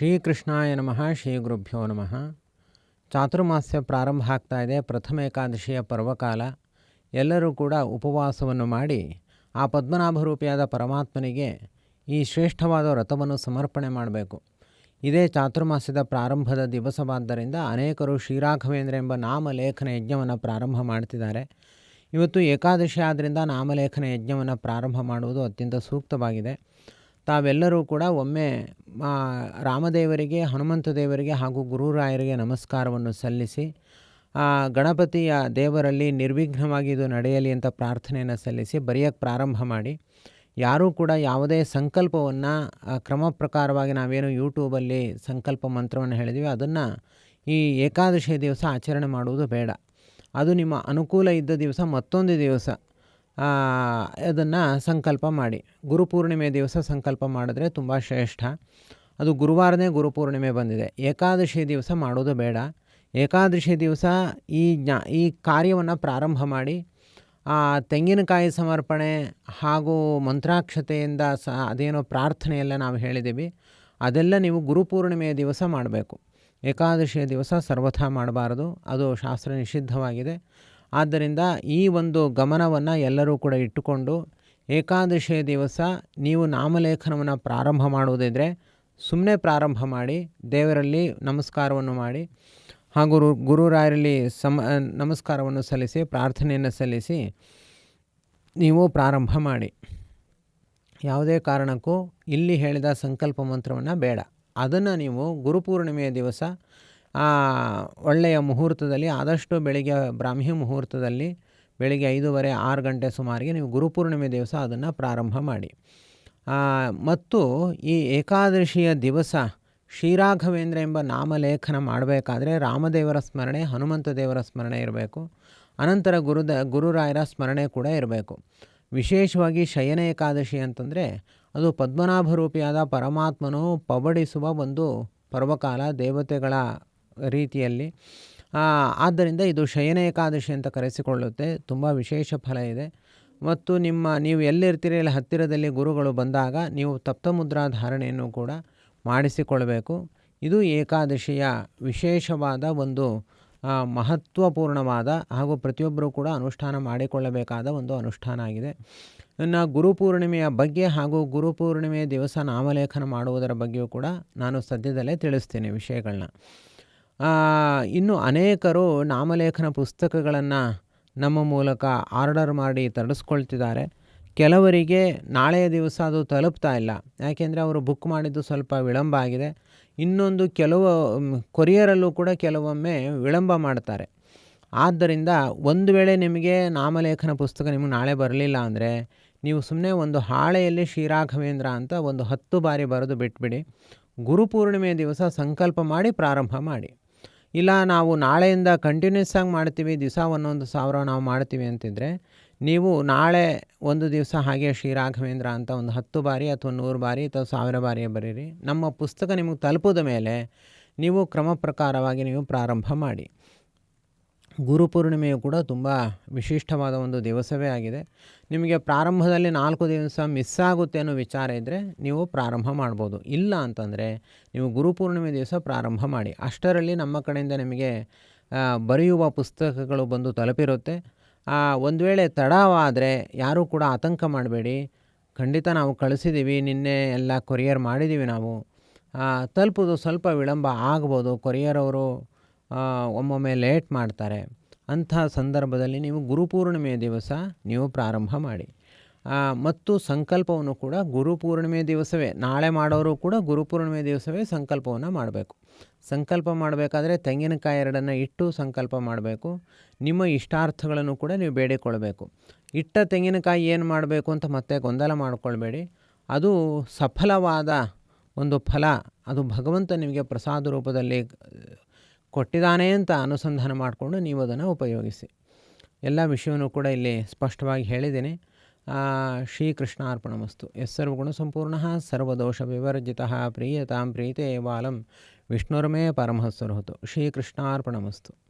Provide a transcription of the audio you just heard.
ಶ್ರೀಕೃಷ್ಣಾಯ ನಮಃ ಶ್ರೀ ಗುರುಭ್ಯೋ ನಮಃ. ಚಾತುರ್ಮಾಸ್ಯ ಪ್ರಾರಂಭ ಆಗ್ತಾ ಇದೆ. ಪ್ರಥಮ ಏಕಾದಶಿಯ ಪರ್ವಕಾಲ. ಎಲ್ಲರೂ ಕೂಡ ಉಪವಾಸವನ್ನು ಮಾಡಿ ಆ ಪದ್ಮನಾಭರೂಪಿಯಾದ ಪರಮಾತ್ಮನಿಗೆ ಈ ಶ್ರೇಷ್ಠವಾದ ವ್ರತವನ್ನು ಸಮರ್ಪಣೆ ಮಾಡಬೇಕು. ಇದೇ ಚಾತುರ್ಮಾಸ್ಯದ ಪ್ರಾರಂಭದ ದಿವಸವಾದ್ದರಿಂದ ಅನೇಕರು ಶ್ರೀರಾಘವೇಂದ್ರ ಎಂಬ ನಾಮಲೇಖನ ಯಜ್ಞವನ್ನು ಪ್ರಾರಂಭ ಮಾಡ್ತಿದ್ದಾರೆ. ಇವತ್ತು ಏಕಾದಶಿ ಆದ್ದರಿಂದ ನಾಮಲೇಖನ ಯಜ್ಞವನ್ನು ಪ್ರಾರಂಭ ಮಾಡುವುದು ಅತ್ಯಂತ ಸೂಕ್ತವಾಗಿದೆ. ತಾವೆಲ್ಲರೂ ಕೂಡ ಒಮ್ಮೆ ರಾಮದೇವರಿಗೆ, ಹನುಮಂತ ದೇವರಿಗೆ ಹಾಗೂ ಗುರುರಾಯರಿಗೆ ನಮಸ್ಕಾರವನ್ನು ಸಲ್ಲಿಸಿ ಗಣಪತಿಯ ದೇವರಲ್ಲಿ ನಿರ್ವಿಘ್ನವಾಗಿ ಇದು ನಡೆಯಲಿ ಅಂತ ಪ್ರಾರ್ಥನೆಯನ್ನು ಸಲ್ಲಿಸಿ ಬರೆಯೋಕ್ಕೆ ಪ್ರಾರಂಭ ಮಾಡಿ, ಯಾರೂ ಕೂಡ ಯಾವುದೇ ಸಂಕಲ್ಪವನ್ನು ಕ್ರಮ ಪ್ರಕಾರವಾಗಿ ನಾವೇನು ಯೂಟ್ಯೂಬಲ್ಲಿ ಸಂಕಲ್ಪ ಮಂತ್ರವನ್ನು ಹೇಳಿದ್ವಿ, ಅದನ್ನು ಈ ಏಕಾದಶಿ ದಿವಸ ಆಚರಣೆ ಮಾಡುವುದು ಬೇಡ. ಅದು ನಿಮ್ಮ ಅನುಕೂಲ ಇದ್ದ ದಿವಸ ಮತ್ತೊಂದು ದಿವಸ. ಅದನ್ನು ಸಂಕಲ್ಪ ಮಾಡಿ. ಗುರುಪೂರ್ಣಿಮೆ ದಿವಸ ಸಂಕಲ್ಪ ಮಾಡಿದ್ರೆ ತುಂಬ ಶ್ರೇಷ್ಠ. ಅದು ಗುರುವಾರನೇ ಗುರುಪೂರ್ಣಿಮೆ ಬಂದಿದೆ. ಏಕಾದಶಿ ದಿವಸ ಮಾಡೋದು ಬೇಡ. ಏಕಾದಶಿ ದಿವಸ ಈ ಜ್ಞಾ, ಈ ಕಾರ್ಯವನ್ನು ಪ್ರಾರಂಭ ಮಾಡಿ, ಆ, ತೆಂಗಿನಕಾಯಿ ಸಮರ್ಪಣೆ ಹಾಗೂ ಮಂತ್ರಾಕ್ಷತೆಯಿಂದ ಸ, ಅದೇನೋ ಪ್ರಾರ್ಥನೆಯೆಲ್ಲ ನಾವು ಹೇಳಿದ್ದೀವಿ. ಅದೆಲ್ಲ ನೀವು ಗುರುಪೂರ್ಣಿಮೆಯ ದಿವಸ ಮಾಡಬೇಕು. ಏಕಾದಶಿಯ ದಿವಸ ಸರ್ವಥಾ ಮಾಡಬಾರದು. ಅದು ಶಾಸ್ತ್ರ ನಿಷಿದ್ಧವಾಗಿದೆ. ಆದ್ದರಿಂದ ಈ ಒಂದು ಗಮನವನ್ನು ಎಲ್ಲರೂ ಕೂಡ ಇಟ್ಟುಕೊಂಡು ಏಕಾದಶಿಯ ದಿವಸ ನೀವು ನಾಮಲೇಖನವನ್ನು ಪ್ರಾರಂಭ ಮಾಡುವುದಿದ್ರೆ ಸುಮ್ಮನೆ ಪ್ರಾರಂಭ ಮಾಡಿ ದೇವರಲ್ಲಿ ನಮಸ್ಕಾರವನ್ನು ಮಾಡಿ ಹಾಗೂ ಗುರುರಾಯರಲ್ಲಿ ಸಮ ನಮಸ್ಕಾರವನ್ನು ಸಲ್ಲಿಸಿ ಪ್ರಾರ್ಥನೆಯನ್ನು ಸಲ್ಲಿಸಿ ನೀವು ಪ್ರಾರಂಭ ಮಾಡಿ. ಯಾವುದೇ ಕಾರಣಕ್ಕೂ ಇಲ್ಲಿ ಹೇಳಿದ ಸಂಕಲ್ಪ ಮಂತ್ರವನ್ನು ಬೇಡ. ಅದನ್ನು ನೀವು ಗುರುಪೂರ್ಣಿಮೆಯ ದಿವಸ ಆ, ಒಳ್ಳೆಯ ಮುಹೂರ್ತದಲ್ಲಿ ಆದಷ್ಟು ಬೆಳಿಗ್ಗೆ ಬ್ರಾಹ್ಮಿ ಮುಹೂರ್ತದಲ್ಲಿ ಬೆಳಿಗ್ಗೆ ಐದೂವರೆ ಆರು ಗಂಟೆ ಸುಮಾರಿಗೆ ನೀವು ಗುರುಪೂರ್ಣಿಮೆ ದಿವಸ ಅದನ್ನು ಪ್ರಾರಂಭ ಮಾಡಿ. ಮತ್ತು ಈ ಏಕಾದಶಿಯ ದಿವಸ ಶ್ರೀರಾಘವೇಂದ್ರ ಎಂಬ ನಾಮಲೇಖನ ಮಾಡಬೇಕಾದ್ರೆ ರಾಮದೇವರ ಸ್ಮರಣೆ ಹನುಮಂತ ದೇವರ ಸ್ಮರಣೆ ಇರಬೇಕು. ಅನಂತರ ಗುರುದ ಗುರುರಾಯರ ಸ್ಮರಣೆ ಕೂಡ ಇರಬೇಕು. ವಿಶೇಷವಾಗಿ ಶಯನ ಏಕಾದಶಿ ಅಂತಂದರೆ ಅದು ಪದ್ಮನಾಭರೂಪಿಯಾದ ಪರಮಾತ್ಮನು ಪಬಡಿಸುವ ಒಂದು ಪರ್ವಕಾಲ ದೇವತೆಗಳ ರೀತಿಯಲ್ಲಿ. ಆದ್ದರಿಂದ ಇದು ಶಯನ ಏಕಾದಶಿ ಅಂತ ಕರೆಸಿಕೊಳ್ಳುತ್ತೆ. ತುಂಬ ವಿಶೇಷ ಫಲ ಇದೆ. ಮತ್ತು ನಿಮ್ಮ, ನೀವು ಎಲ್ಲಿರ್ತೀರಿ, ಅಲ್ಲಿ ಹತ್ತಿರದಲ್ಲಿ ಗುರುಗಳು ಬಂದಾಗ ನೀವು ತಪ್ತಮುದ್ರಾ ಧಾರಣೆಯನ್ನು ಕೂಡ ಮಾಡಿಸಿಕೊಳ್ಳಬೇಕು ಇದು ಏಕಾದಶಿಯ ವಿಶೇಷವಾದ ಒಂದು ಮಹತ್ವಪೂರ್ಣವಾದ ಹಾಗೂ ಪ್ರತಿಯೊಬ್ಬರೂ ಕೂಡ ಅನುಷ್ಠಾನ ಮಾಡಿಕೊಳ್ಳಬೇಕಾದ ಒಂದು ಅನುಷ್ಠಾನ ಆಗಿದೆ. ಇನ್ನು ಗುರುಪೂರ್ಣಿಮೆಯ ಬಗ್ಗೆ ಹಾಗೂ ಗುರುಪೂರ್ಣಿಮೆಯ ದಿವಸ ನಾಮಲೇಖನ ಮಾಡುವುದರ ಬಗ್ಗೆಯೂ ಕೂಡ ನಾನು ಸದ್ಯದಲ್ಲೇ ತಿಳಿಸ್ತೀನಿ ವಿಷಯಗಳನ್ನ ಇನ್ನು ಅನೇಕರು ನಾಮಲೇಖನ ಪುಸ್ತಕಗಳನ್ನು ನಮ್ಮ ಮೂಲಕ ಆರ್ಡರ್ ಮಾಡಿ ತರಿಸ್ಕೊಳ್ತಿದ್ದಾರೆ. ಕೆಲವರಿಗೆ ನಾಳೆಯ ದಿವಸ ಅದು ತಲುಪ್ತಾ ಇಲ್ಲ. ಯಾಕೆಂದರೆ ಅವರು ಬುಕ್ ಮಾಡಿದ್ದು ಸ್ವಲ್ಪ ವಿಳಂಬ ಆಗಿದೆ. ಇನ್ನೊಂದು ಕೆಲವು ಕೊರಿಯರಲ್ಲೂ ಕೂಡ ಕೆಲವೊಮ್ಮೆ ವಿಳಂಬ ಮಾಡ್ತಾರೆ. ಆದ್ದರಿಂದ ಒಂದು ವೇಳೆ ನಿಮಗೆ ನಾಮಲೇಖನ ಪುಸ್ತಕ ನಿಮಗೆ ನಾಳೆ ಬರಲಿಲ್ಲ ಅಂದರೆ ನೀವು ಸುಮ್ಮನೆ ಒಂದು ಹಾಳೆಯಲ್ಲಿ ಶ್ರೀರಾಘವೇಂದ್ರ ಅಂತ ಒಂದು ಹತ್ತು ಬಾರಿ ಬರೆದು ಬಿಟ್ಬಿಡಿ. ಗುರುಪೂರ್ಣಿಮೆ ದಿವಸ ಸಂಕಲ್ಪ ಮಾಡಿ ಪ್ರಾರಂಭ ಮಾಡಿ. ಇಲ್ಲ, ನಾವು ನಾಳೆಯಿಂದ ಕಂಟಿನ್ಯೂಸ್ ಆಗಿ ಮಾಡ್ತೀವಿ ದಿವಸ ಒಂದೊಂದು ಸಾವಿರ ನಾವು ಮಾಡ್ತೀವಿ ಅಂತಿದ್ದರೆ ನೀವು ನಾಳೆ ಒಂದು ದಿವಸ ಹಾಗೆ ಶ್ರೀರಾಘವೇಂದ್ರ ಅಂತ ಒಂದು ಹತ್ತು ಬಾರಿ ಅಥವಾ ನೂರು ಬಾರಿ ಅಥವಾ ಸಾವಿರ ಬಾರಿ ಬರೀರಿ. ನಮ್ಮ ಪುಸ್ತಕ ನಿಮಗೆ ತಲುಪಿದ ಮೇಲೆ ನೀವು ಕ್ರಮ ಪ್ರಕಾರವಾಗಿ ನೀವು ಪ್ರಾರಂಭ ಮಾಡಿ. ಗುರುಪೂರ್ಣಿಮೆಯು ಕೂಡ ತುಂಬ ವಿಶಿಷ್ಟವಾದ ಒಂದು ದಿವಸವೇ ಆಗಿದೆ. ನಿಮಗೆ ಪ್ರಾರಂಭದಲ್ಲಿ ನಾಲ್ಕು ದಿವಸ ಮಿಸ್ ಆಗುತ್ತೆ ಅನ್ನೋ ವಿಚಾರ ಇದ್ದರೆ ನೀವು ಪ್ರಾರಂಭ ಮಾಡ್ಬೋದು. ಇಲ್ಲ ಅಂತಂದರೆ ನೀವು ಗುರುಪೂರ್ಣಿಮೆ ದಿವಸ ಪ್ರಾರಂಭ ಮಾಡಿ. ಅಷ್ಟರಲ್ಲಿ ನಮ್ಮ ಕಡೆಯಿಂದ ನಿಮಗೆ ಬರೆಯುವ ಪುಸ್ತಕಗಳು ಬಂದು ತಲುಪಿರುತ್ತೆ. ಒಂದು ವೇಳೆ ತಡವಾದರೆ ಯಾರೂ ಕೂಡ ಆತಂಕ ಮಾಡಬೇಡಿ. ಖಂಡಿತ ನಾವು ಕಳಿಸಿದ್ದೀವಿ ನಿನ್ನೆ ಎಲ್ಲ ಕೊರಿಯರ್ ಮಾಡಿದ್ದೀವಿ ನಾವು. ತಲುಪೋದು ಸ್ವಲ್ಪ ವಿಳಂಬ ಆಗ್ಬೋದು. ಕೊರಿಯರ್ ಅವರು ಒಮ್ಮೊಮ್ಮೆ ಲೇಟ್ ಮಾಡ್ತಾರೆ. ಅಂಥ ಸಂದರ್ಭದಲ್ಲಿ ನೀವು ಗುರುಪೂರ್ಣಿಮೆಯ ದಿವಸ ನೀವು ಪ್ರಾರಂಭ ಮಾಡಿ. ಮತ್ತು ಸಂಕಲ್ಪವನ್ನು ಕೂಡ ಗುರುಪೂರ್ಣಿಮೆ ದಿವಸವೇ, ನಾಳೆ ಮಾಡೋರು ಕೂಡ ಗುರುಪೂರ್ಣಿಮೆ ದಿವಸವೇ ಸಂಕಲ್ಪವನ್ನು ಮಾಡಬೇಕು. ಸಂಕಲ್ಪ ಮಾಡಬೇಕಾದ್ರೆ ತೆಂಗಿನಕಾಯಿ ಎರಡನ್ನು ಇಟ್ಟು ಸಂಕಲ್ಪ ಮಾಡಬೇಕು. ನಿಮ್ಮ ಇಷ್ಟಾರ್ಥಗಳನ್ನು ಕೂಡ ನೀವು ಬೇಡಿಕೊಳ್ಬೇಕು. ಇಟ್ಟ ತೆಂಗಿನಕಾಯಿ ಏನು ಮಾಡಬೇಕು ಅಂತ ಮತ್ತೆ ಗೊಂದಲ ಮಾಡಿಕೊಳ್ಬೇಡಿ. ಅದು ಸಫಲವಾದ ಒಂದು ಫಲ, ಅದು ಭಗವಂತ ನಿಮಗೆ ಪ್ರಸಾದ ರೂಪದಲ್ಲಿ ಕೊಟ್ಟಿದ್ದಾನೆ ಅಂತ ಅನುಸಂಧಾನ ಮಾಡಿಕೊಂಡು ನೀವು ಅದನ್ನು ಉಪಯೋಗಿಸಿ. ಎಲ್ಲ ವಿಷಯವನ್ನು ಕೂಡ ಇಲ್ಲಿ ಸ್ಪಷ್ಟವಾಗಿ ಹೇಳಿದ್ದೀನಿ. ಶ್ರೀಕೃಷ್ಣ ಅರ್ಪಣ ಎಸ್ ಸರ್ವಗುಣ ಸಂಪೂರ್ಣ ಸರ್ವದೋಷ ವಿವರ್ಜಿತ ಪ್ರೀಯತಾಂ ಪ್ರೀತೆ ಬಾಲಂ ವಿಷ್ಣುರ್ಮೇ ಶ್ರೀ ಶ್ರೀಕೃಷ್ಣಾರ್ಪಣಮಸ್ತು